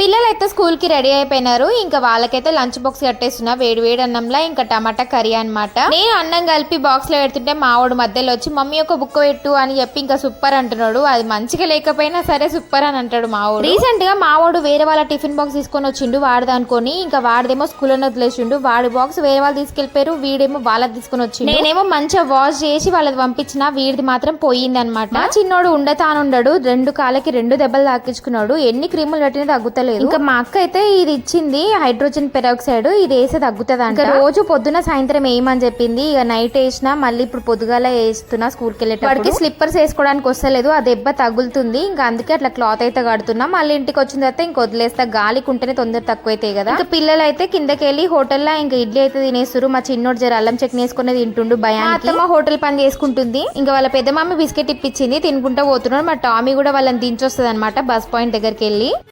పిల్లలైతే స్కూల్కి స్కూల్కి రెడీ అయిపోయినారు. ఇంకా వాళ్ళకైతే లంచ్ బాక్స్ కట్టేస్తున్నా. వేడి వేడి అన్నంలా ఇంకా టమాటా కర్రీ అన్నమాట. నేను అన్నం కలిపి బాక్స్లో పెడుతుంటే మావాడు మధ్యలో వచ్చి మమ్మీ ఒక బుక్ పెట్టు అని చెప్పి ఇంకా సూపర్ అంటున్నాడు. అది మంచిగా లేకపోయినా సరే సూపర్ అని అంటాడు మావాడు రీసెంట్గా మావాడు వేరే వాళ్ళ టిఫిన్ బాక్స్ తీసుకొని వచ్చిండు వాడిది అనుకొని ఇంకా వాడిదేమో స్కూల్ అని వదిలేసిండు. వాడి బాక్స్ వేరే వాళ్ళు తీసుకెళ్ళిపోయారు వీడేమో వాళ్ళది తీసుకొని వచ్చిండు. నేనేమో మంచిగా వాష్ చేసి వాళ్ళది పంపించిన వీడిది మాత్రం పోయింది అనమాట చిన్నోడు ఉండతానుండడు రెండు కాళ్ళకి రెండు దెబ్బలు తాకించుకున్నాడు. ఎన్ని క్రీములు కట్టినా తగ్గుతలేదు ఇంకా మా అక్క అయితే ఇది ఇచ్చింది హైడ్రోజన్ పెరాక్సైడ్ ఇది వేస్తే తగ్గుతుంది అంట రోజు పొద్దున సాయంత్రం వేయమని చెప్పింది ఇక నైట్ వేసిన మళ్ళీ ఇప్పుడు పొద్దుగాల వేస్తున్నా స్కూల్కి వాడికి స్లిప్పర్స్ వేసుకోవడానికి వస్తలేదు ఆ దెబ్బ తగులుతుంది. ఇంకా అందుకే అట్లా క్లాత్ అయితే కడుతున్నా. మళ్ళీ ఇంటికి వచ్చిన తర్వాత ఇంక వదిలేస్తా గాలికి ఉంటేనే తొందర తక్కువ అవుతాయి కదా. ఇంకా పిల్లలు అయితే కిందకి వెళ్ళి హోటల్లో ఇంకా ఇడ్లీ అయితే తినేస్తారు మా చిన్నోడు జర అల్లం చట్నీ వేసుకుని తింటుండు భయం అత్తమ్మ హోటల్ పని చేసుకుంటుంది. ఇంకా వాళ్ళ పెద్ద మమ్మీ బిస్కెట్ ఇప్పించింది తినుకుంటా పోతున్నాడు. మా టామీ కూడా వాళ్ళని దించొస్తుంది అనమాట బస్ పాయింట్ దగ్గరికి వెళ్ళి